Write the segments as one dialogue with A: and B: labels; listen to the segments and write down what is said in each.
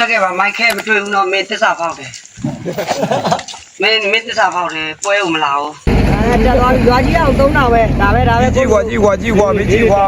A: တကယ်ပါမိုက်ခဲမတွေ့ဘူးတော့မင်းတစ္ဆာဖောက်တယ်မင်းမင်းတစ္ဆာဖောက်တယ်ပွဲဦးမလာဘူး
B: အဲတက်သွားပြီရွာကြီးအောင်သုံးတာပဲဒါပဲဒါပဲ
C: ကြီးကွာကြီးကွာကြီးကွာမကြီးကွာ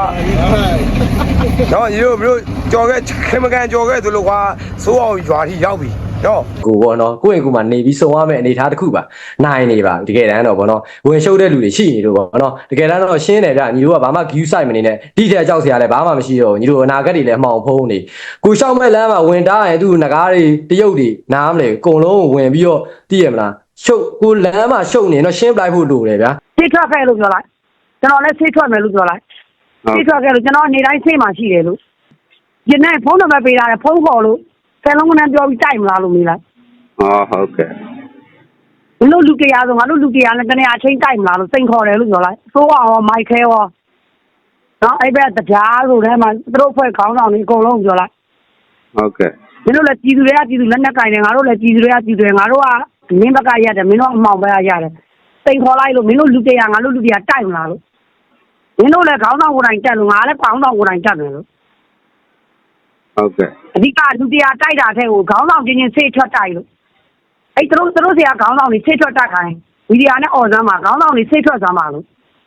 C: တော့ရေတို့ဘလို့ကြော်ခဲ့ခင်မကန်ကြော်ခဲ့သူလို့ကွာစိုးအောင်ရွာထိရောက်ပြီ တော့
D: ကိုပေါ့နော်ကိုယ့်အိမ်ကူမှာနေပြီးစုံရမယ့်အနေအထားတစ်ခုပါနိုင်နေပါတကယ်တမ်းတော့ပေါ့နော်ဝင်ရှုပ်တဲ့လူတွေရှိနေလို့ပေါ့နော်တကယ်တမ်းတော့ရှင်းတယ်ဗျညီတို့ကဘာမှ view site မနေနဲ့ဒီထက်ကြောက်စရာလည်းဘာမှမရှိတော့ဘူးညီတို့အနာဂတ်တွေလည်းအမှောင်ဖုံးနေကိုရှောက်မဲ့လမ်းမှာဝင်တားရင်သူ့ငကားတွေတရုတ်တွေနားမလဲအကုန်လုံးဝင်ပြီးတော့သိရမလားရှုပ်ကိုလမ်းမှာရှုပ်နေတော့ရှင်းပလိုက်ဖို့လိုတယ်ဗျာ
B: ဆေးထွက်ခဲ့လို့ပြောလိုက်ကျွန်တော်လည်းဆေးထွက်မယ်လို့ပြောလိုက်ဆေးထွက်ခဲ့လို့ကျွန်တော်နေတိုင်းဆေးမှရှိတယ်လို့ဒီနေ့ဖုန်းနံပါတ်ပေးတာလေဖုန်းခေါ်လို့ ဆယ်လုံးကန်းပြောပြီးတိုက်မလားလို့မေးလိုက်
E: อ๋อဟုတ်ကဲ့
B: ဘလို့လူတရားဆိုငါတို့လူတရားနဲ့တနေ့အချင်းတိုက်မလားလို့စိန်ခေါ်တယ်လို့ပြောလိုက်သိုးအောင်မိုက်ခဲရောနော်အဲ့ဘက်တရားဆိုထဲမှာသူတို့ဖွဲ့ခေါင်းဆောင်တွေအကုန်လုံးပြောလိုက်
E: ဟုတ်ကဲ့
B: မင်းတို့လည်းပြည်သူတွေကပြည်သူလက်နက်ကင်တယ်ငါတို့လည်းပြည်သူတွေကပြည်သူတွေငါတို့ကမင်းဘက်ကရတယ်မင်းတို့အမှောင်ဘက်ကရတယ်စိန်ခေါ်လိုက်လို့မင်းတို့လူတရားငါတို့လူတရားတိုက်မလားလို့မင်းတို့လည်းခေါင်းဆောင်ကိုယ်တိုင်တက်လို့ငါလည်းခေါင်းဆောင်ကိုယ်တိုင်တက်တယ်လို့
E: ဟုတ်ကဲ့
B: အဓိကလူတရားတိုက်တာတဲ့ကိုခေါင်းဆောင်ချင်းချင်းဆေးထွက်တိုက်လို့အဲ့သူတို့သူတို့ဆရာခေါင်းဆောင်တွေဆေးထွက်တိုက်ခိုင်းဗီဒီယိုနဲ့အော်စမ်းမှာခေါင်းဆောင်တွေဆေးထွက်စမ်းမှာလို့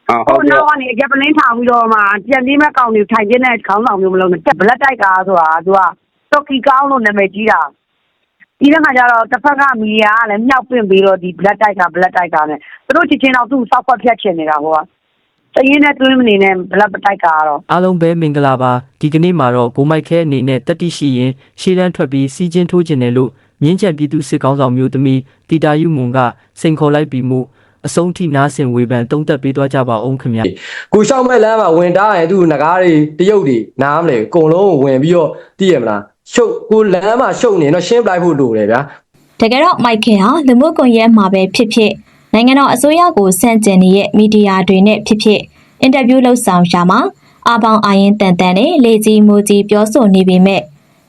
E: အာဟု
B: ဟို
E: တ်ကဲ့
B: နောက်ကနေအကြပလင်းထောင်ပြီးတော့မှပြန်ပြီးမဲ့ကောင်တွေထိုင်ပြတဲ့ခေါင်းဆောင်မျိုးမလုံးနဲ့တက်ဘလက်တိုက်ကားဆိုတာသူကတော့ကီကောင်းလို့နာမည်ကြီးတာဒီကခါကျတော့တစ်ဖက်ကမီဒီယာကလည်းမြောက်ပင့်ပြီးတော့ဒီဘလက်တိုက်ကဘလက်တိုက်ကနဲ့သူတို့ချစ်ချင်းတော့သူ့စောက်ဖွက်ဖြတ်ချင်နေတာဟိုက တရင်နဲ့တွင်းမနေနဲ့ဘလက်တိုက်ကာကတော့
F: အားလုံးပဲမင်္ဂလာပါဒီကနေ့မှာတော့ဘိုးမိုက်ခဲအနေနဲ့တက်တိရှိရင်ရှေ့တန်းထွက်ပြီးစီးချင်းထိုးခြင်းတယ်လို့မြင်းချံပြည်သူစစ်ကောင်းဆောင်မျိုးသမီးတီတာယူမွန်ကစိန်ခေါ်လိုက်ပြီးမှုအဆုံးထိနားဆင်ဝေဖန်တုံးသက်ပေးသွားကြပါအောင်ခင်ဗျာ
D: ကိုရှောက်မဲ့လမ်းမှာဝင်တားရင်သူ့ငကားတွေတရုတ်တွေနားမလဲအကုန်လုံးဝင်ပြီးတော့သိရမလားရှုပ်ကိုလမ်းမှာရှုပ်နေတော့ရှင်းပလိုက်ဖို့လိုတယ်ဗျာ
G: တကယ်တော့မိုက်ခင်ဟာလူမှုကွန်ရက်မှာပဲဖြစ်ဖြစ် နိုင်ငံတော်အစိုးရကိုဆန့်ကျင်နေတဲ့မီဒီယာတွေနဲ့ဖြစ်ဖြစ်အင်တာဗျူးလုပ်ဆောင်ရှာမှာအာပေါင်အာရင်တန်တန်နဲ့လေကြီးမိုးကြီးပြောဆိုနေပေမဲ့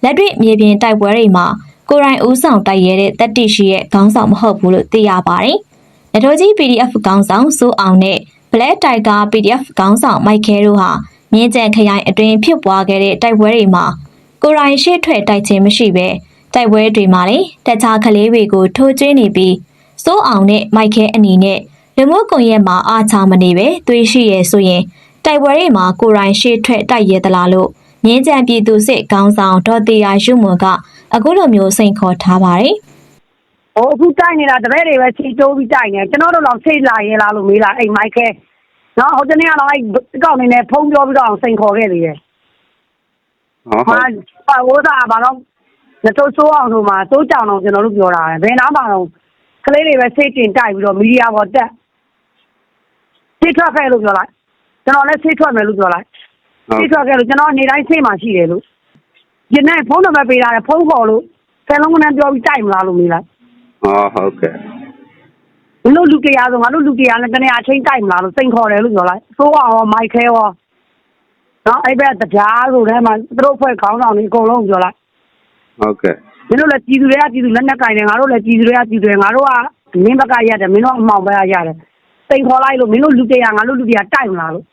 G: လက်တွေ့မြေပြင်တိုက်ပွဲတွေမှာကိုရိုင်းဦးဆောင်တိုက်ရဲတဲ့တက်တိရှိရဲ့ခေါင်းဆောင်မဟုတ်ဘူးလို့သိရပါတယ်။လက်တော်ကြီး PDF ခေါင်းဆောင်စိုးအောင်နဲ့ Black Tiger PDF ခေါင်းဆောင်မိုက်ခဲတို့ဟာမြင်းကြံခရိုင်အတွင်းဖြစ်ပွားခဲ့တဲ့တိုက်ပွဲတွေမှာကိုရိုင်းရှေ့ထွက်တိုက်ခြင်းမရှိဘဲတိုက်ပွဲတွေမှာလည်းတခြားကလေးတွေကိုထိုးကျွေးနေပြီး စိုးအောင်နဲ့မိုက်ခဲအနေနဲ့လူမှုကွန်ရက်မှာအားချမနေပဲသွေးရှိရဲဆိုရင်တိုက်ပွဲတွေမှာကိုရိုင်းရှေ့ထွက်တိုက်ရဲသလားလို့မြင်းကြံပြည်သူစစ်ခေါင်းဆောင်ဒေါ်တီယာရုံမွန်ကအခုလိုမျိုးစိန်ခေါ်ထားပါတယ်
B: ဟိုအခုတိုက်နေတာတပည့်တွေပဲစီတိုးပြီးတိုက်နေကျွန်တော်တို့တော့ဆိတ်လာရဲလားလို့မေးလာအိမ်မိုက်ခဲနော်ဟိုတနေ့ကတော့အဲ့ကောက်နေနဲ့ဖုန်းပြောပြီးတော့စိန်ခေါ်ခဲ့သေးတယ်
E: ဟောဟု
B: ဟာ
E: တ်
B: ပါဝသာဘာလို့လက်တော့ဆိုးအောင်ဆိုမှစိုးကြောင်အောင်ကျွန်တော်တို့ပြောတာပဲဘယ်နားမှာတော့ ကလေးတွေပဲစိတ်တင်တိုက်ပြီးတော့မီဒီယာပေါ်တက်စိတ်ထွက်ခဲ့လို့ပြောလိုက်ကျွန်တော်လည်းစိတ်ထွက်မယ်လို့ပြောလိုက်စိတ်ထွက်ခဲ့လို့ကျွန်တော်နေတိုင်းစိတ်မှရှိတယ်လို့ဒီနေ့ဖုန်းနံပါတ်ပေးတာလေဖုန်းခေါ်လို့ဆယ်လုံးကန်းပြောပြီးတိုက်မလားလို့မေးလိုက်
E: อ๋อဟုတ်ကဲ့
B: ဘလို့လူတရားဆိုငါတို့လူတရားနဲ့တနေ့အချင်းတိုက်မလားလို့စိန်ခေါ်တယ်လို့ပြောလိုက်သိုးအောင်မိုက်ခဲရောနော်အဲ့ဘက်တရားဆိုထဲမှာသူတို့ဖွဲ့ခေါင်းဆောင်တွေအကုန်လုံးပြောလိုက်
E: ဟုတ်ကဲ့
B: မင်းတို့လည်းပြည်သူတွေကပြည်သူလက်နက်ကင်တယ်ငါတို့လည်းပြည်သူတွေကပြည်သူတွေငါတို့ကမင်းဘက်ကရတယ်မင်းတို့အမှောင်ဘက်ကရတယ်စိန်ခေါ်လိုက်လို့မင်းတို့လူတရားငါတို့လူတရားတိုက်မလားလို့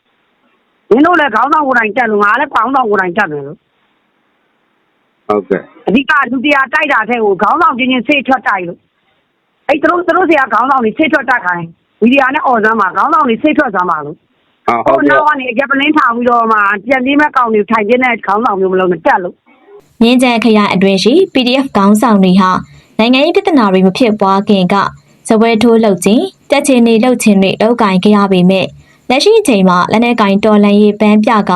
B: မင်းတို့လည်းခေါင်းဆောင်ကိုယ်တိုင်တက်လို့ငါလည်းခေါင်းဆောင်ကိုယ်တိုင်တက်တယ်လို့
E: ဟုတ်ကဲ့
B: အဓိကလူတရားတိုက်တာတဲ့ကိုခေါင်းဆောင်ချင်းချင်းဆေးထွက်တိုက်လို့အဲ့သူတို့သူတို့ဆရာခေါင်းဆောင်တွေဆေးထွက်တိုက်ခိုင်းဗီဒီယိုနဲ့အော်စမ်းမှာခေါင်းဆောင်တွေဆေးထွက်စမ်းမှာလို့
E: အာဟု
B: ဟို
E: တ်ကဲ့
B: နောက်ကနေအကြပလင်းထောင်ပြီးတော့မှပြန်ပြီးမဲ့ကောင်တွေထိုင်ပြတဲ့ခေါင်းဆောင်မျိုးမလုံးနဲ့တက်လို့
G: မြင်းကြံခရိုင်အတွင်းရှိ PDF ခေါင်းဆောင်တွေဟာနိုင်ငံရေးပြဿနာတွေမဖြစ်ပွားခင်ကဇပွဲထိုးလှုပ်ခြင်းတက်ချင်နေလှုပ်ခြင်းတွေလောက်ကင်ကြရပေမဲ့လက်ရှိအချိန်မှာလက်နက်ကင်တော်လန်ရေးပန်းပြက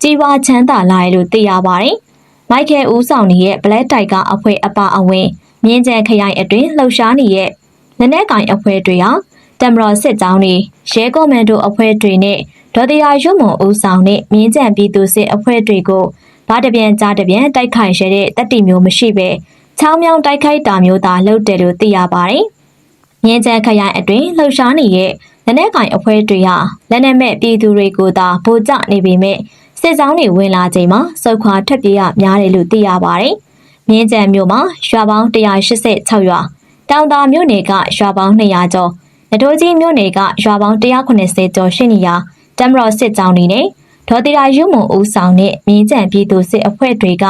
G: ကြီးပွားချမ်းသာလာတယ်လို့သိရပါတယ်။မိုက်ကယ်ဦးဆောင်နေတဲ့ Black Tiger အဖွဲ့အပါအဝင်မြင်းကြံခရိုင်အတွင်းလှုပ်ရှားနေတဲ့လက်နက်ကင်အဖွဲ့တွေဟာတမတော်စစ်ကြောင်းတွေရဲကော်မန်ဒိုအဖွဲ့တွေနဲ့ဒေါ်တရားရွတ်မွန်ဦးဆောင်တဲ့မြင်းကြံပြည်သူစစ်အဖွဲ့တွေကို ဘာတပြန်ကြားတပြန်တိုက်ခိုက်ရတဲ့တက်တီမျိုးမရှိပဲချောင်းမြောင်းတိုက်ခိုက်တာမျိုးသာလုပ်တယ်လို့သိရပါတယ်။မြင်းချန်ခရိုင်အတွင်းလှုပ်ရှားနေတဲ့လက်နက်ကင်အဖွဲ့တွေဟာလက်နက်မဲ့ပြည်သူတွေကိုသာဗိုလ်ကျနေပေမဲ့စစ်ကြောင်းတွေဝင်လာချိန်မှာစုခွာထွက်ပြေးရများတယ်လို့သိရပါတယ်။မြင်းချန်မြို့မှာရွာပေါင်း186ရွာတောင်သာမြို့နယ်ကရွာပေါင်း200ကျော်နတိုးကြီးမြို့နယ်ကရွာပေါင်း190ကျော်ရှိနေရာတမတော်စစ်ကြောင်းတွေနဲ့ ဒေါ်တီရာယူမွန်ဦးဆောင်တဲ့မြင်းကြံပြည်သူစစ်အဖွဲ့တွေက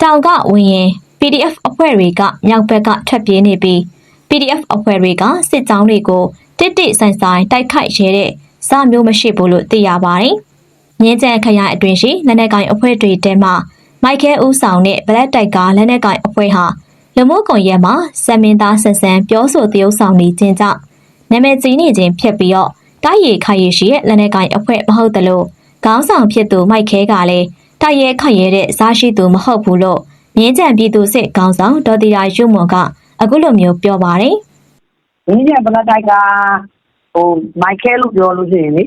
G: တောင်ကဝင်ရင် PD PDF အဖွဲ့တွေကမြောက်ဘက်ကထွက်ပြေးနေပြီး PDF အဖွဲ့တွေကစစ်ကြောင်းတွေကိုတစ်တစ်ဆိုင်ဆိုင်တိုက်ခိုက်ရဲတဲ့စမျိုးမရှိဘူးလို့သိရပါတယ်။မြင်းကျန်ခရိုင်အတွင်းရှိလက်နက်ကိုင်အဖွဲ့တွေတဲမှာမိုက်ခဲဦးဆောင်တဲ့ဗလက်တိုက်ကလက်နက်ကိုင်အဖွဲ့ဟာလူမှုကွန်ရက်မှာစက်မင်းသားဆန်ဆန်ပြောဆိုသရုပ်ဆောင်နေခြင်းကြောင့်နာမည်ကြီးနေခြင်းဖြစ်ပြီးတော့တိုက်ရိုက်ခိုက်ရရှိတဲ့လက်နက်ကိုင်အဖွဲ့မဟုတ်တယ်လို့ ခေါင်းဆောင်ဖြစ်သူမိုက်ခဲကလည်းတိုက်ရိုက်ခိုက်ရတဲ့စားရှိသူမဟုတ်ဘူးလို့မြင်းကျန်ပြည်သူစစ်ခေါင်းဆောင်ဒေါ်တီရာရွမွန်ကအခုလိုမျိုးပြောပါတယ်။
B: ဒီနေ့ဘလတိုက်ကဟိုမိုက်ကဲလို့ပြောလို့ရှိရင်လေ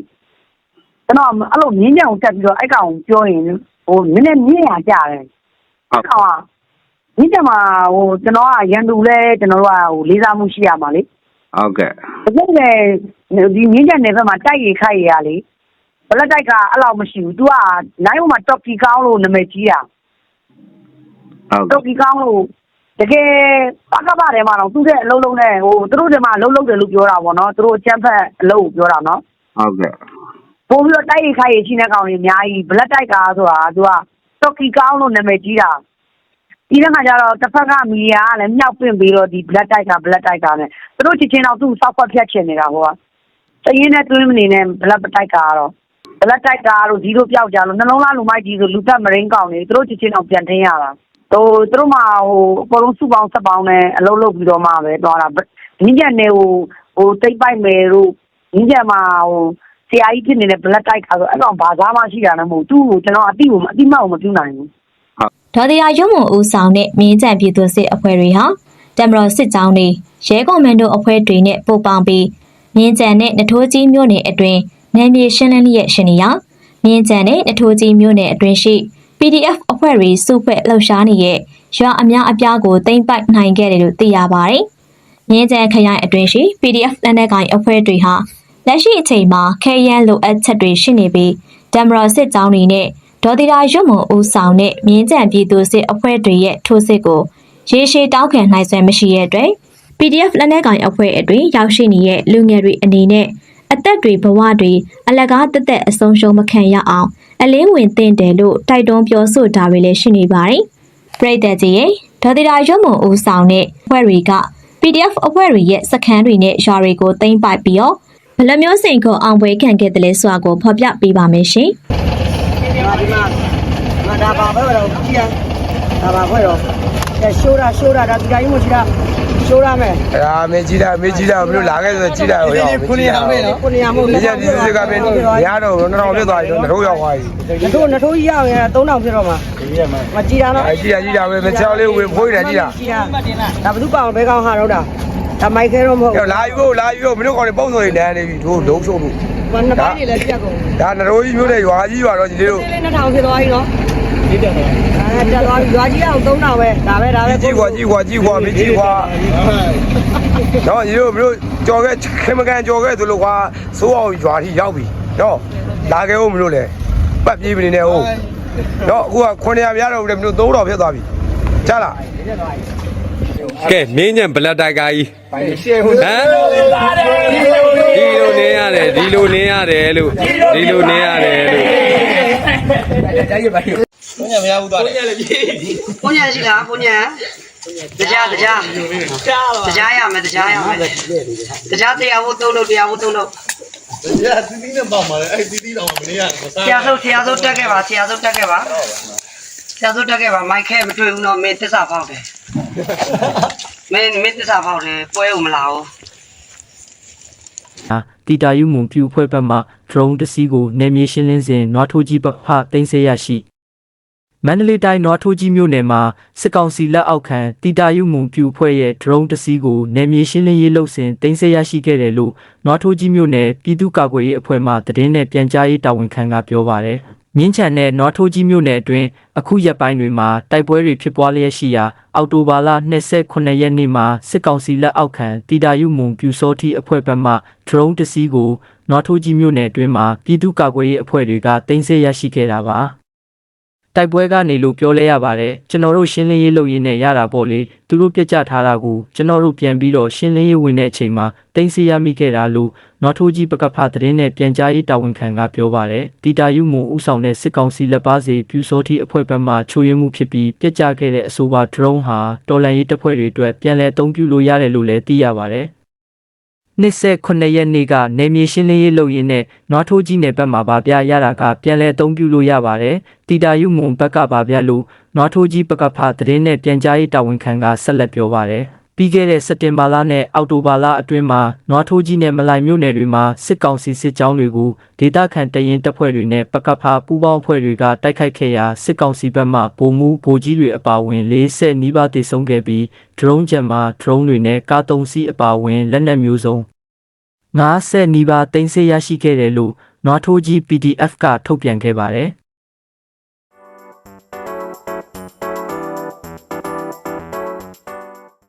B: ကျွန်တော်အဲ့လိုမြင်းကြံကိုတက်ပြီးတော့အဲ့ကောင်ပြောရင်ဟိုနည်းနည်းမြင့်ရကြတယ်။အဲ့ကောင်ကမြင်းကြံမှာဟိုကျွန်တော်ကရန်သူလဲကျွန်တော်တို့ကဟိုလေးစားမှုရှိရမှာလေ
E: ဟုတ်ကဲ့။
B: ဒါပေမဲ့ဒီမြင်းကြံနယ်ဘက်မှာတိုက်ရခိုက်ရလေ ဘလတိုက်ကအဲ့လောက်မရှိဘူး။ तू ကနိုင်ဟိုမှာတော့ကီကောင်းလို့နာမည်ကြီးတာ
E: ဟုတ်
B: တော့ကီကောင်းလို့တကယ်ပကပတယ်မှာတော့သူ့တဲ့အလုံးလုံးနဲ့ဟိုသူတို့တွေမှာအလုံးလုံးတယ်လို့ပြောတာပေါ့နော်သူတို့အချမ်းဖက်အလုံးကိုပြောတာနော်
E: ဟုတ်ကဲ့
B: ပို့ပြီးတော့တိုက်ရိုက်ခိုက်ရရှိတဲ့ကောင်တွေအများကြီးဘလက်တိုက်ကားဆိုတာသူကတော့ကီကောင်းလို့နာမည်ကြီးတာဒီကနေ့ကျတော့တစ်ဖက်ကမီဒီယာကလည်းမြောက်ပင့်ပြီးတော့ဒီဘလက်တိုက်ကဘလက်တိုက်ကားနဲ့သူတို့ချင်းချင်းတော့သူ့စောက်ဖွက်ဖြတ်ချင်နေတာဟိုကတရင်နဲ့တွင်းမနေနဲ့ဘလက်တိုက်ကားကတော့ ဘလက်တိုက်ကားလို့ဒီလိုပြောက်ကြလို့နှလုံးသားလူမိုက်ကြီးဆိုလူသက်မရင်းကောင်နေသူတို့ချင်းချင်းတော့ပြန်ထင်းရတာဟိုသူတို့မှဟိုအပေါ်လုံးစုပေါင်းဆက်ပေါင်းနဲ့အလုံးလုံးပြီးတော့မှပဲသွားတာငင်းချက်နေဟိုဟိုတိတ်ပိုက်မယ်တို့ငင်းချက်မှာဟိုဆရာကြီးဖြစ်နေတဲ့ black type ကဆိုအဲ့ကောင်ဘာသာမှရှိတာလည်းမဟုတ်သူ့ကိုကျွန်တော်အတိကိုအတိမတ်ကိုမပြုနိုင်ဘူး
G: ဒေါ်တီယာရုံးမွန်ဦးဆောင်တဲ့မြင်းကြံပြည်သူစစ်အဖွဲ့တွေဟာတမတော်စစ်ကြောင်းတွေရဲကွန်မန်ဒိုအဖွဲ့တွေနဲ့ပို့ပေါင်းပြီးမြင်းကြံနဲ့နထိုးကြီးမြို့နယ်အတွင်း နယ်မြေရှင်းလင်းလျက်ရှိနေရမြင်းကြံနဲ့နထိုးကြီးမြို့နယ်အတွင်းရှိ PDF အဖွဲ့တွေစုဖွဲ့လှုပ်ရှားနေတဲ့ရွာအများအပြားကိုတင်ပိုက်နိုင်ခဲ့တယ်လို့သိရပါတယ်။မြင်းကြံခရိုင်အတွင်းရှိ PDF လက်နက်ကိုင်အဖွဲ့တွေဟာလက်ရှိအချိန်မှာခဲယမ်းလိုအပ်ချက်တွေရှိနေပြီးတမတော်စစ်ကြောင်းတွေနဲ့ဒေါ်တီရာရွတ်မွန်ဦးဆောင်တဲ့မြင်းကြံပြည်သူစစ်အဖွဲ့တွေရဲ့ထိုးစစ်ကိုရေရှည်တောင်းခံနိုင်စွမ်းမရှိတဲ့အတွက် PDF လက်နက်ကိုင်အဖွဲ့အတွင်းရောက်ရှိနေတဲ့လူငယ်တွေအနေနဲ့ အသက်တွေဘဝတွေအလကားတက်တက်အဆုံးရှုံးမခံရအောင်အလင်းဝင်တင်တယ်လို့တိုက်တွန်းပြောဆိုတာတွေလည်းရှိနေပါတယ်။ပြည်သက်ကြီးရဲ့ဒေါ်တီရာရွတ်မွန်ဦးဆောင်တဲ့အဖွဲ့တွေက PDF အဖွဲ့တွေရဲ့စခန်းတွေနဲ့ရွာတွေကိုသိမ်းပိုက်ပြီးတော့ဘယ်လိုမျိုးစိန်ခေါ်အောင်ပွဲခံခဲ့တယ်လဲဆိုတာကိုဖော်ပြပေးပါမယ်ရှင်။
A: ဒီမှာဒီမှာမဒါပါပဲတော့ကြည့်ရဒါပါဖွဲ့တော့အဲရှိုးတာရှိုးတာဒါဒီတိုင်းမရှိတာ ရှိုးရမယ်
C: အဲ့ဒါမင်းကြီးတာမင်းကြီးတာမင်းတို့လာခဲ့ဆိုကြည့်တာဟိုရောက်ခုနှစ်ရမယ်နော်
A: ခုနေရမို့
C: ဒီချက်ဒီစစ်ကမင်းရတော့2000ပြတ်သွားပြီတော့နှထိုးရောက်သွားပြီ
A: နထိုးနထိုးကြီးရအောင်3000ဖြစ်တော့မှာမကြည့်တာနော်
C: အဲကြည့်ရကြည့်တာပဲမချောင်းလေးဝင်ဖိုးနေတာကြည့်တာ
A: ကြည့်တာဒါဘယ်သူပေါအောင်ဘဲကောင်းဟာတော့တာဒါမိုက်ခဲတော့မဟုတ်
C: ကျော်လာယူဖို့လာယူဖို့မင်းတို့ကောင်တွေပုံစံတွေနန်းနေပြီတို့လုံးရှုံးဖို့
A: ဘူးနှစ်ပိုင်းနေလည်းပြတ်ကုန်
C: ဒါနှထိုးကြီးမျိုးနဲ့ရွာကြီးရွာတော့ညီလေးတို့
A: လေး2000ဖြစ်သွားပြီနော် ဒီတက်တော့အဲတက်သွားပြီရွာကြီးအောင်3000ပဲဒါပဲဒါပဲ
C: ကြီးကွာကြီးကွာကြီးကွာမကြီးကွာတော့ညီတို့မင်းတို့ကြော်ခဲ့ခင်မကန်ကြော်ခဲ့သူလို့ကွာစိုးအောင်ရွာထိရောက်ပြီတော့လာခဲ့ဦးမလို့လေပတ်ပြေးမနေနဲ့ဟုတ်တော့အခုက900ပြားတော့မင်းတို့3000ဖြစ်သွားပြီကြားလား
H: ကဲမင်းညံဘလက်တိုက်ကာကြီးဟမ်ဒီလိုနေရတယ်ဒီလိုနေရတယ်လို့ဒီလိုနေရတယ်လို့
A: ဘုညာရှိလားဘုညာတရားတရားတရားရမယ်တရားရမယ်တရားတရားဖို့သုံးလို့တရားဖို့သုံးလို့
I: တရားသီးသီးနဲ့ပေါ့မှာလေအဲ့သီးသီးတော့မနေရမစား
A: ဆရာဆုံးဆရာဆုံးတက်ခဲ့ပါဆရာဆုံးတက်ခဲ့ပါဆရာဆုံးတက်ခဲ့ပါမိုက်ခဲမတွေ့ဘူးတော့မင်းတစ္ဆာဖောက်တယ်မင်းမင်းတစ္ဆာဖောက်တယ်ပွဲဦးမလာဘူး
F: ဟာတီတာယူမွန်ပြူဖွဲ့ဘက်မှ drone တစ်စီးကိုနယ်မြေရှင်းလင်းစဉ်နွားထိုးကြီးဘက်ဖတင်ဆက်ရရှိ မန္တလေးတိုင်းနွားထိုးကြီးမြို့နယ်မှာစစ်ကောင်စီလက်အောက်ခံတီတာယူမွန်ပြူဖွဲ့ရဲ့ drone တစ်စီးကိုနယ်မြေရှင်းလင်းရေးလုပ်စဉ်တင်ဆက်ရရှိခဲ့တယ်လို့နွားထိုးကြီးမြို့နယ်ပြည်သူ့ကာကွယ်ရေးအဖွဲ့မှသတင်းနဲ့ပြန်ကြားရေးတာဝန်ခံကပြောပါတယ်မြင်းချန်နဲ့နွားထိုးကြီးမြို့နယ်အတွင်းအခုရက်ပိုင်းတွေမှာတိုက်ပွဲတွေဖြစ်ပွားလျက်ရှိရာအောက်တိုဘာလ29ရက်နေ့မှာစစ်ကောင်စီလက်အောက်ခံတီတာယူမွန်ပြူစောတိအဖွဲ့ဘက်မှ drone တစ်စီးကိုနွားထိုးကြီးမြို့နယ်အတွင်းမှာပြည်သူ့ကာကွယ်ရေးအဖွဲ့တွေကတင်ဆက်ရရှိခဲ့တာပါ တိုက်ပွဲကနေလို့ပြောလဲရပါတယ်ကျွန်တော်တို့ရှင်းလင်းရေးလုပ်ရင်းနဲ့ရတာပေါ့လေသူတို့ပြစ်ကြထားတာကိုကျွန်တော်တို့ပြန်ပြီးတော့ရှင်းလင်းရေးဝင်တဲ့အချိန်မှာတင်းစီရမိခဲ့တာလို့နော်ထိုးကြီးပကဖသတင်းနဲ့ပြန်ကြားရေးတာဝန်ခံကပြောပါတယ်တီတာယူမုံဥဆောင်တဲ့စစ်ကောင်စီလက်ပါစီပြူစောတိအဖွဲ့ဘက်မှချိုးယွင်းမှုဖြစ်ပြီးပြစ်ကြခဲ့တဲ့အဆိုပါ drone ဟာတော်လန်ရေးတပ်ဖွဲ့တွေအတွက်ပြန်လည်အသုံးပြုလို့ရတယ်လို့လည်းသိရပါတယ် 29ရက်နေ့ကနေမြေရှင်းလင်းရေးလုပ်ရင်းနဲ့နွားထိုးကြီးနယ်ဘက်မှာဗာပြရတာကပြန်လဲအသုံးပြုလို့ရပါတယ်။တီတာယုမုံဘက်ကဗာပြလို့နွားထိုးကြီးပကဖသတင်းနဲ့ပြန်ကြားရေးတာဝန်ခံကဆက်လက်ပြောပါတယ်။ ပြီးခဲ့တဲ့စက်တင်ဘာလနဲ့အောက်တိုဘာလအတွင်းမှာနွားထိုးကြီးနဲ့မလိုင်မြို့နယ်တွေမှာစစ်ကောင်စီစစ်ကြောင်းတွေကိုဒေသခံတရင်တပ်ဖွဲ့တွေနဲ့ပကဖပူးပေါင်းအဖွဲ့တွေကတိုက်ခိုက်ခဲ့ရာစစ်ကောင်စီဘက်မှဗိုလ်မှူးဗိုလ်ကြီးတွေအပါအဝင်40နီးပါးတေဆုံးခဲ့ပြီး drone ဂျက်မှာ drone တွေနဲ့ကားသုံးစီးအပါအဝင်လက်နက်မျိုးစုံ90နီးပါးတင်ဆက်ရရှိခဲ့တယ်လို့နွားထိုးကြီး PDF ကထုတ်ပြန်ခဲ့ပါတယ်